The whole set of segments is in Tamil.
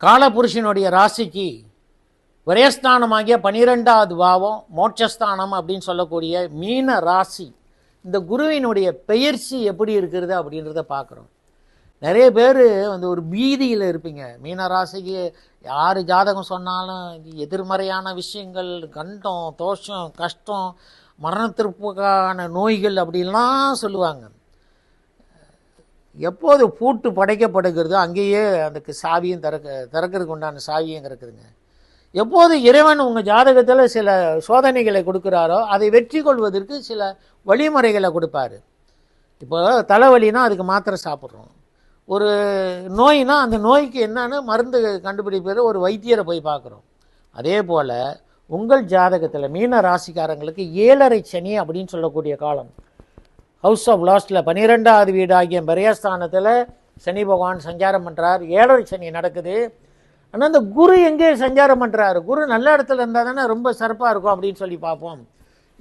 காலபுருஷனுடைய ராசிக்கு விரயஸ்தானமாகிய பனிரெண்டாவது பாவம் மோட்சஸ்தானம் அப்படின்னு சொல்லக்கூடிய மீன ராசி இந்த குருவினுடைய பெயர்ச்சி எப்படி இருக்கிறது அப்படின்றத பார்க்குறோம். நிறைய பேர் வந்து ஒரு பீதியில் இருப்பீங்க. மீன ராசிக்கு யார் ஜாதகம் சொன்னாலும் எதிர்மறையான விஷயங்கள் கண்டம் தோஷம் கஷ்டம் மரணத்திற்கான நோய்கள் அப்படின்லாம் சொல்லுவாங்க. எப்போது பூட்டு படைக்கப்படுகிறதோ அங்கேயே அதுக்கு சாவியும் திறக்க திறக்கிறதுக்கு உண்டான சாவியும் இருக்குதுங்க. எப்போது இறைவன் உங்கள் ஜாதகத்தில் சில சோதனைகளை கொடுக்குறாரோ அதை வெற்றி கொள்வதற்கு சில வழிமுறைகளை கொடுப்பாரு. இப்போ தலைவலினா அதுக்கு மாத்திரை சாப்பிட்றோம். ஒரு நோய்னா அந்த நோய்க்கு என்னன்னு மருந்து கண்டுபிடிப்பது ஒரு வைத்தியரை போய் பார்க்குறோம். அதே போல் உங்கள் ஜாதகத்தில் மீன ராசிக்காரங்களுக்கு ஏழரை சனி அப்படின்னு சொல்லக்கூடிய காலம். ஹவுஸ் ஆஃப் லாஸ்ட்டில் பன்னிரெண்டாவது வீடு ஆகிய பெரியஸ்தானத்தில் சனி பகவான் சஞ்சாரம் பண்ணுறார் ஏழரை சனி நடக்குது. ஆனால் அந்த குரு எங்கே சஞ்சாரம் பண்ணுறாரு குரு நல்ல இடத்துல இருந்தால் தானே ரொம்ப சிறப்பாக இருக்கும் அப்படின்னு சொல்லி பார்ப்போம்.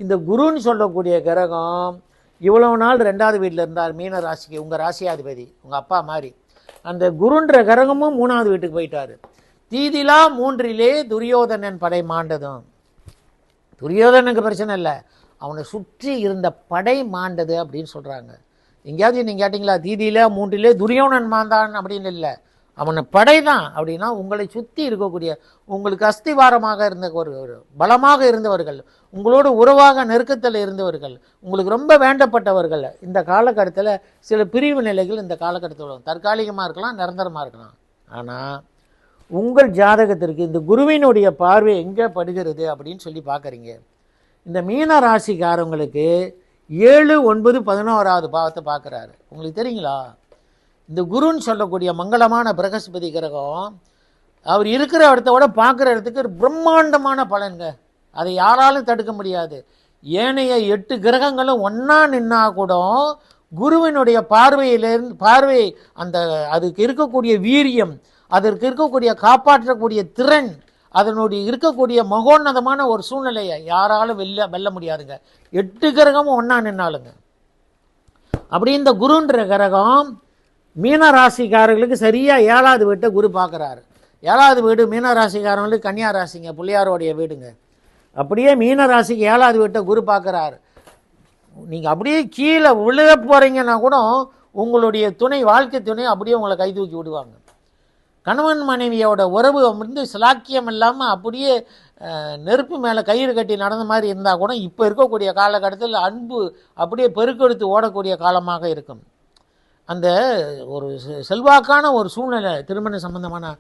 இந்த குருன்னு சொல்லக்கூடிய கிரகம் இவ்வளவு நாள் ரெண்டாவது வீட்டில் இருந்தார். மீன ராசிக்கு உங்கள் ராசியாதிபதி உங்கள் அப்பா மாதிரி. அந்த குருன்ற கிரகமும் மூணாவது வீட்டுக்கு போயிட்டார். தீதிலா மூன்றிலே துரியோதனன் படை மாண்டதும். துரியோதனனுக்கு பிரச்சனை இல்லை. அவனை சுற்றி இருந்த படை மாண்டது அப்படின்னு சொல்கிறாங்க எங்கேயாவது நீங்கள் கேட்டிங்களா? தீதியில் மூன்றிலே துரியோனன் மாந்தான் அப்படின்னு இல்லை. அவனை படை தான் அப்படின்னா உங்களை சுற்றி இருக்கக்கூடிய உங்களுக்கு அஸ்திவாரமாக இருந்த ஒரு ஒரு பலமாக இருந்தவர்கள் உங்களோட உறவாக நெருக்கத்தில் இருந்தவர்கள் உங்களுக்கு ரொம்ப வேண்டப்பட்டவர்கள் இந்த காலகட்டத்தில் சில பிரிவு நிலைகள் இந்த காலகட்டத்தில் வரும். தற்காலிகமாக இருக்கலாம் நிரந்தரமாக இருக்கலாம். ஆனால் உங்கள் ஜாதகத்திற்கு இந்த குருவினுடைய பார்வை எங்கே படுகிறது அப்படின்னு சொல்லி பார்க்குறீங்க. இந்த மீன ராசிக்காரங்களுக்கு ஏழு ஒன்பது பதினோராவது பாவத்தை பார்க்குறாரு. உங்களுக்கு தெரியுங்களா? இந்த குருன்னு சொல்லக்கூடிய மங்களமான பிரகஸ்பதி கிரகம் அவர் இருக்கிற இடத்த விட பார்க்குற இடத்துக்கு ஒரு பிரம்மாண்டமான பலன்க அதை யாராலும் தடுக்க முடியாது. ஏனைய எட்டு கிரகங்களும் ஒன்றா நின்னா கூட குருவினுடைய பார்வையிலிருந்து பார்வை அந்த அதுக்கு இருக்கக்கூடிய வீரியம் அதற்கு இருக்கக்கூடிய காப்பாற்றக்கூடிய திறன் அதனுடைய இருக்கக்கூடிய மகோன்னதமான ஒரு சூழ்நிலையை யாராலும் வெல்ல வெல்ல முடியாதுங்க. எட்டு கிரகமும் ஒன்றா நின்னாலுங்க. அப்படி இந்த குருன்ற கிரகம் மீன ராசிக்காரர்களுக்கு சரியாக ஏழாவது வீட்டை குரு பார்க்குறாரு. ஏழாவது வீடு மீன ராசிக்காரங்களுக்கு கன்னியா ராசிங்க பிள்ளையாரோடைய வீடுங்க. அப்படியே மீன ராசிக்கு ஏழாவது வீட்டை குரு பார்க்குறாரு. நீங்கள் அப்படியே கீழே விழுக போகிறீங்கன்னா கூட உங்களுடைய துணை வாழ்க்கை துணை அப்படியே உங்களை கை தூக்கி விடுவாங்க. கணவன் மனைவியோட உறவு வந்து சிலாக்கியம் இல்லாமல் அப்படியே நெருப்பு மேலே கயிறு கட்டி நடந்த மாதிரி இருந்தால் கூட இப்போ இருக்கக்கூடிய காலகட்டத்தில் அன்பு அப்படியே பெருக்கெடுத்து ஓடக்கூடிய காலமாக இருக்கும். அந்த ஒரு செ- செல்வாக்கான ஒரு சூழ்நிலை திருமண சம்பந்தமான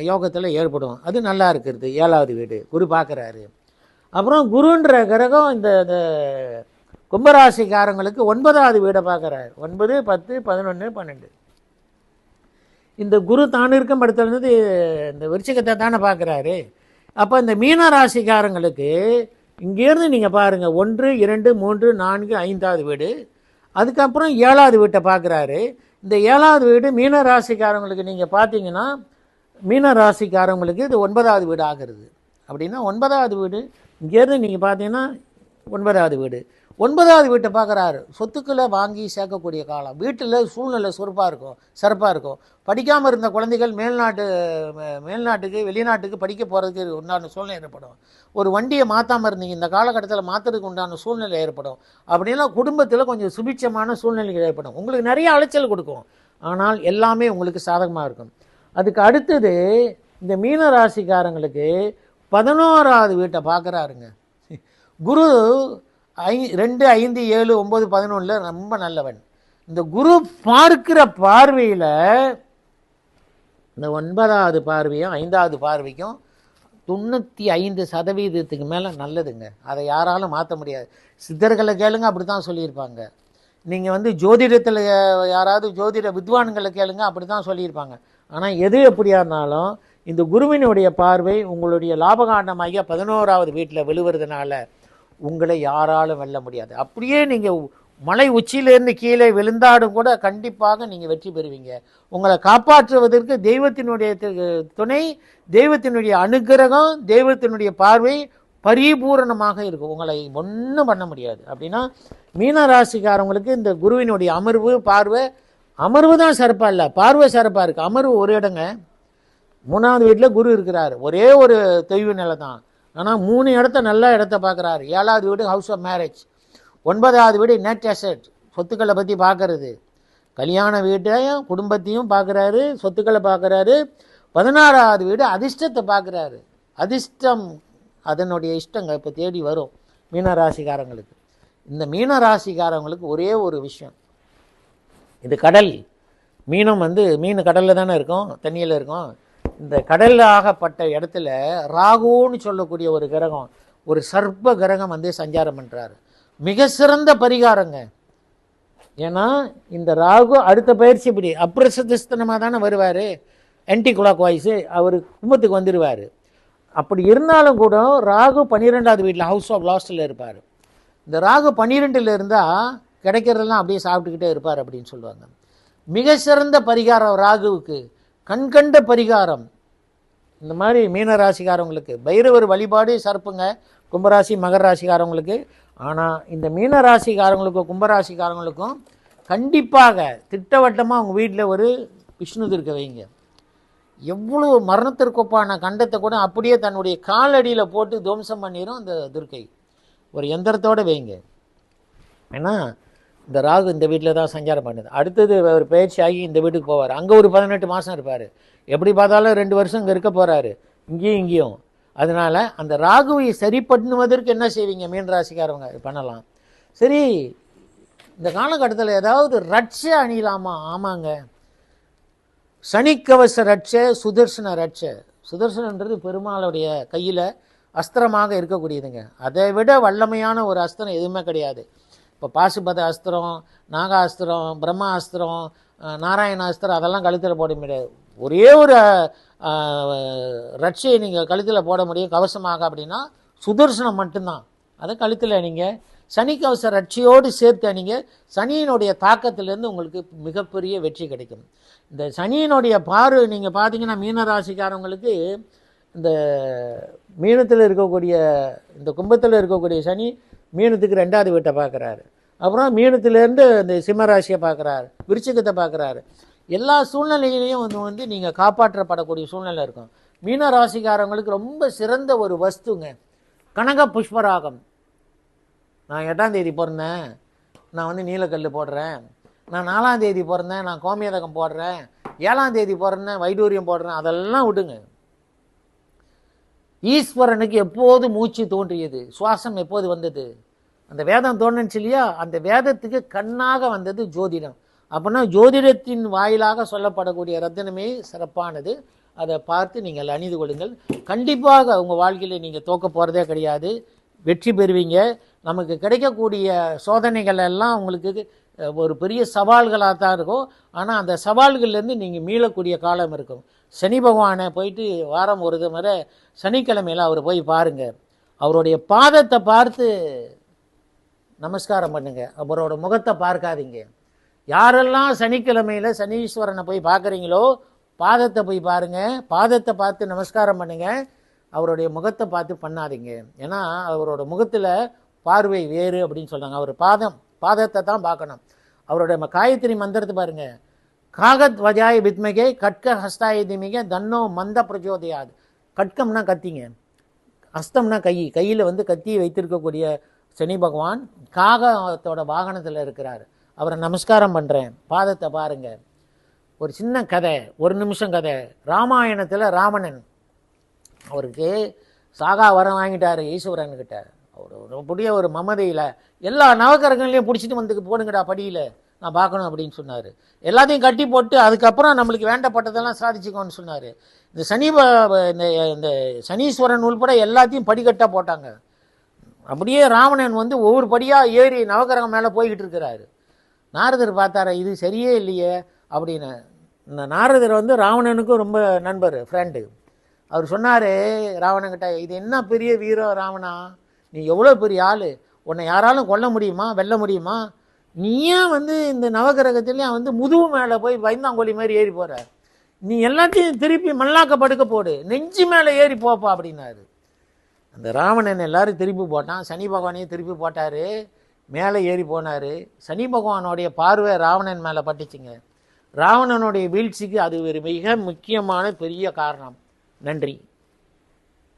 யோகத்தில் ஏற்படும். அது நல்லா இருக்கிறது. ஏழாவது வீடு. குரு பார்க்குறாரு அப்புறம் குருன்ற கிரகம் இந்த இந்த கும்பராசிக்காரங்களுக்கு ஒன்பதாவது வீடை பார்க்குறாரு ஒன்பது பத்து பதினொன்று பன்னெண்டு. இந்த குரு தான் இருக்கும் இடத்துல இருந்து இந்த விருச்சிகத்தை தானே பார்க்குறாரு. அப்போ இந்த மீன ராசிக்காரங்களுக்கு இங்கேருந்து நீங்கள் பாருங்கள் ஒன்று இரண்டு மூன்று நான்கு ஐந்தாவது வீடு அதுக்கப்புறம் ஏழாவது வீட்டை பார்க்குறாரு. இந்த ஏழாவது வீடு மீன ராசிக்காரங்களுக்கு நீங்கள் பார்த்தீங்கன்னா மீன ராசிக்காரங்களுக்கு இது ஒன்பதாவது வீடு ஆகிறது. அப்படின்னா ஒன்பதாவது வீடு இங்கேருந்து நீங்கள் பார்த்தீங்கன்னா ஒன்பதாவது வீடு. ஒன்பதாவது வீட்டை பார்க்குறாரு. சொத்துக்களை வாங்கி சேர்க்கக்கூடிய காலம். வீட்டில் சூழ்நிலை சுறுப்பாக இருக்கும் சிறப்பாக இருக்கும். படிக்காமல் இருந்த குழந்தைகள் மேல்நாட்டு மேல்நாட்டுக்கு வெளிநாட்டுக்கு படிக்க போகிறதுக்கு உண்டான சூழ்நிலை ஏற்படும். ஒரு வண்டியை மாற்றாமல் இருந்தீங்க இந்த காலகட்டத்தில் மாற்றுறதுக்கு உண்டான சூழ்நிலை ஏற்படும். அப்படின்னா குடும்பத்தில் கொஞ்சம் சுபிட்சமான சூழ்நிலைகள் ஏற்படும். உங்களுக்கு நிறைய அலைச்சல் கொடுக்கும். ஆனால் எல்லாமே உங்களுக்கு சாதகமாக இருக்கும். அதுக்கு அடுத்தது இந்த மீன ராசிக்காரங்களுக்கு பதினோராவது வீட்டை பார்க்குறாருங்க. குரு ஐ ரெண்டு ஐந்து ஏழு ஒம்பது பதினொன்றில் ரொம்ப நல்லவன். இந்த குரு பார்க்கிற பார்வையில் இந்த ஒன்பதாவது பார்வையும் ஐந்தாவது பார்வைக்கும் தொண்ணூற்றி ஐந்து சதவீதத்துக்கு மேலே நல்லதுங்க. அதை யாராலும் மாற்ற முடியாது. சித்தர்களை கேளுங்க அப்படி தான் சொல்லியிருப்பாங்க. நீங்கள் வந்து ஜோதிடத்தில் யாராவது ஜோதிட வித்வான்களை கேளுங்க அப்படி தான் சொல்லியிருப்பாங்க. ஆனால் எது எப்படியா இருந்தாலும் இந்த குருவினுடைய பார்வை உங்களுடைய லாபகாண்டமாகிய பதினோராவது வீட்டில் விழுவுறதுனால உங்களை யாராலும் வெல்ல முடியாது. அப்படியே நீங்கள் மலை உச்சியிலேருந்து கீழே விழுந்தாடும் கூட கண்டிப்பாக நீங்கள் வெற்றி பெறுவீங்க. உங்களை காப்பாற்றுவதற்கு தெய்வத்தினுடைய துணை தெய்வத்தினுடைய அனுக்கிரகம் தெய்வத்தினுடைய பார்வை பரிபூரணமாக இருக்கும். உங்களை ஒன்றும் பண்ண முடியாது. அப்படின்னா மீன ராசிக்காரங்களுக்கு இந்த குருவினுடைய அமர்வு பார்வை அமர்வு தான் சிறப்பாக இல்லை. பார்வை சிறப்பாக இருக்குது அமர்வு ஒரு இடங்க. மூணாவது வீட்டில் குரு இருக்கிறார். ஒரே ஒரு தொய்வு நிலை தான் ஆனால் மூணு இடத்த நல்ல இடத்த பார்க்குறாரு. ஏழாவது வீடு ஹவுஸ் ஆஃப் மேரேஜ் ஒன்பதாவது வீடு நெட் அசெட் சொத்துக்களை பற்றி பார்க்கறது. கல்யாண வீட்டையும் குடும்பத்தையும் பார்க்குறாரு சொத்துக்களை பார்க்குறாரு. பதினாறாவது வீடு அதிர்ஷ்டத்தை பார்க்குறாரு. அதிர்ஷ்டம் அதனுடைய இஷ்டங்க இப்போ தேடி வரும் மீனராசிக்காரங்களுக்கு. இந்த மீனராசிக்காரங்களுக்கு ஒரே ஒரு விஷயம். இது கடல். மீனம் வந்து மீன் கடலில் தானே இருக்கும் தண்ணியில் இருக்கும். இந்த கடலில் ஆகப்பட்ட இடத்துல ராகுன்னு சொல்லக்கூடிய ஒரு கிரகம் ஒரு சர்ப்ப கிரகம் வந்து சஞ்சாரம் பண்ணுறாரு மிக சிறந்த பரிகாரங்க. ஏன்னா இந்த ராகு அடுத்த பயிற்சி இப்படி அப்பிரசதிஸ்தனமாக தானே வருவார். ஆன்டி குலாக் வாய்ஸு அவர் கும்பத்துக்கு வந்துடுவார் அப்படி இருந்தாலும் கூட ராகு பன்னிரெண்டாவது வீட்டில் ஹவுஸ் ஆஃப் லாஸ்டில் இருப்பார். இந்த ராகு பன்னிரெண்டில் இருந்தால் கிடைக்கிறதெல்லாம் அப்படியே சாப்பிட்டுக்கிட்டே இருப்பார் அப்படின்னு சொல்லுவாங்க. மிக சிறந்த பரிகாரம் ராகுவுக்கு. கண்கண்ட பரிகாரம். இந்த மாதிரி மீன ராசிக்காரவங்களுக்கு பைரவர் வழிபாடு சர்ப்புங்க கும்பராசி மகர ராசிக்காரவங்களுக்கு ஆனால் இந்த மீன ராசிக்காரங்களுக்கும் கும்பராசிக்காரங்களுக்கும் கண்டிப்பாக திட்டவட்டமாக அவங்க வீட்டில் ஒரு விஷ்ணு திருக்க வைங்க. எவ்வளோ மரணத்திற்கொப்பான கண்டத்தை கூட அப்படியே தன்னுடைய காலடியில் போட்டு துவம்சம் பண்ணிடும் அந்த துர்க்கை. ஒரு எந்திரத்தோடு வைங்க. ஏன்னா இந்த ராகு இந்த வீட்டில் தான் சஞ்சாரம் பண்ணுது. அடுத்தது ஒரு பயிற்சி ஆகி இந்த வீட்டுக்கு போவார். அங்கே ஒரு பதினெட்டு மாதம் இருப்பார். எப்படி பார்த்தாலும் ரெண்டு வருஷம் இங்கே இருக்க போகிறாரு இங்கேயும் இங்கேயும். அதனால் அந்த ராகுவை சரி பண்ணுவதற்கு என்ன செய்வீங்க? மீன் ராசிக்காரவங்க பண்ணலாம். சரி இந்த காலகட்டத்தில் ஏதாவது ரட்சை அணியலாமா? ஆமாங்க. சனிக்கவச ரட்சை சுதர்சன ரட்சை. சுதர்சனன்றது பெருமாளுடைய கையில் அஸ்திரமாக இருக்கக்கூடியதுங்க. அதை விட வல்லமையான ஒரு அஸ்திரம் எதுவுமே கிடையாது. இப்போ பாசுபத அஸ்திரம் நாகாஸ்திரம் பிரம்மாஸ்திரம் நாராயணாஸ்திரம் அதெல்லாம் கழுத்தில் போட முடியாது. ஒரே ஒரு ரட்சியை ரட்சையை நீங்கள் கழுத்தில் போட முடியும் கவசமாக அப்படின்னா சுதர்சனம் மட்டும்தான். அதை கழுத்தில் நீங்கள் சனிக்கவச ரட்சியோடு சேர்த்து அணிங்க சனியினுடைய தாக்கத்திலேருந்து உங்களுக்கு மிகப்பெரிய வெற்றி கிடைக்கும். இந்த சனியினுடைய பார்வை நீங்கள் பார்த்தீங்கன்னா மீனராசிக்காரவங்களுக்கு இந்த மீனத்தில் இருக்கக்கூடிய இந்த கும்பத்தில் இருக்கக்கூடிய சனி மீனத்துக்கு ரெண்டாவது வீட்டை பார்க்குறாரு அப்புறம் மீனத்திலேருந்து இந்த சிம்மராசியை பார்க்குறாரு விருச்சிகத்தை பார்க்குறாரு. எல்லா சூழ்நிலையிலையும் வந்து வந்து நீங்கள் காப்பாற்றப்படக்கூடிய சூழ்நிலை இருக்கும். மீன ராசிக்காரங்களுக்கு ரொம்ப சிறந்த ஒரு வஸ்துங்க. கனக புஷ்பராகம். நான் எட்டாம் தேதி பிறந்தேன். நான் வந்து நீலக்கல் போடுறேன். நான் நாலாம் தேதி பிறந்தேன். நான் கோமியதகம் போடுறேன். ஏழாம் தேதி பிறந்தேன். வைடூரியம் போடுறேன். அதெல்லாம் விடுங்க. ஈஸ்வரனுக்கு எப்போது மூச்சு தோன்றியது? சுவாசம் எப்போது வந்தது? அந்த வேதம் தோணுச்சு இல்லையா? அந்த வேதத்துக்கு கண்ணாக வந்தது ஜோதிடம். அப்படின்னா ஜோதிடத்தின் வாயிலாக சொல்லப்படக்கூடிய ரத்தினமே சிறப்பானது. அதை பார்த்து நீங்கள் அணிந்து கொள்ளுங்கள். கண்டிப்பாக உங்கள் வாழ்க்கையில் நீங்கள் தோக்க போகிறதே கிடையாது. வெற்றி பெறுவீங்க. நமக்கு கிடைக்கக்கூடிய சோதனைகள் எல்லாம் உங்களுக்கு ஒரு பெரிய சவால்களாக தான் இருக்கும். ஆனால் அந்த சவால்கள்லேருந்து நீங்கள் மீளக்கூடிய காலம் இருக்கும். சனி பகவானை போயிட்டு வாரம் ஒரு முறை சனிக்கிழமையில் அவர் போய் பாருங்கள் அவருடைய பாதத்தை பார்த்து நமஸ்காரம் பண்ணுங்க. அவரோட முகத்தை பார்க்காதீங்க. யாரெல்லாம் சனிக்கிழமையில் சனீஸ்வரனை போய் பார்க்குறீங்களோ பாதத்தை போய் பாருங்கள் பாதத்தை பார்த்து நமஸ்காரம் பண்ணுங்கள் அவருடைய முகத்தை பார்த்து பண்ணாதீங்க. ஏன்னா அவரோட முகத்தில் பார்வை வேறு அப்படின்னு சொல்கிறாங்க அவர் பாதம் பாதத்தை தான் பார்க்கணும். அவருடைய ம- காயத்ரி மந்திரத்தை பாருங்கள் காகத் வஜாய வித்மகே கட்க ஹஸ்தாய திமிக தன்னோ மந்த பிரச்சோதயாது. கட்கம்னா கத்திங்க. அஸ்தம்னா கை. கையில் வந்து கத்தியை வைத்திருக்கக்கூடிய சனி பகவான் காகத்தோட வாகனத்தில் இருக்கிறார். அவரை நமஸ்காரம் பண்ணுறேன் பாதத்தை பாருங்க. ஒரு சின்ன கதை ஒரு நிமிஷம் கதை. ராமாயணத்தில் ராவணன் அவருக்கு சாகா வரம் வாங்கிட்டார் ஈஸ்வரன்கிட்ட. அவர் ஒரு புதிய ஒரு மமதையில் எல்லா நவக்கரங்களையும் பிடிச்சிட்டு வந்து போடுங்கடா படியில் நான் பார்க்கணும் அப்படின்னு சொன்னார். எல்லாத்தையும் கட்டி போட்டு அதுக்கப்புறம் நம்மளுக்கு வேண்டப்பட்டதெல்லாம் சாதிச்சுக்கோன்னு சொன்னார். இந்த சனி இந்த இந்த சனீஸ்வரன் உள்பட எல்லாத்தையும் படிக்கட்டாக போட்டாங்க. அப்படியே ராவணன் வந்து ஒவ்வொரு படியாக ஏறி நவகிரகம் மேலே போய்கிட்டு இருக்கிறாரு. நாரதர் பார்த்தார இது சரியே இல்லையே அப்படின்னு. இந்த நாரதர் வந்து ராவணனுக்கும் ரொம்ப நண்பர் ஃப்ரெண்டு அவர் சொன்னார் ராவணன்கிட்ட இது என்ன பெரிய வீரம் ராவணா? நீ எவ்வளோ பெரிய ஆள்? உன்னை யாராலும் கொல்ல முடியுமா? வெல்ல முடியுமா? நீ ஏன் வந்து இந்த நவகிரகத்துலேயும் வந்து முதுகு மேலே போய் பயந்தாங்கோலி மாதிரி ஏறி போகிற நீ எல்லாத்தையும் திருப்பி மல்லாக்க படுக்க போடு நெஞ்சு மேலே ஏறி போப்பா அப்படின்னாரு. அந்த ராவணன் எல்லாரும் திருப்பி போட்டான். சனி பகவானையும் திருப்பி போட்டார். மேலே ஏறி போனார். சனி பகவானுடைய பார்வை ராவணன் மேலே பட்டுச்சுங்க. ராவணனுடைய வீழ்ச்சிக்கு அது ஒரு மிக முக்கியமான பெரிய காரணம். நன்றி.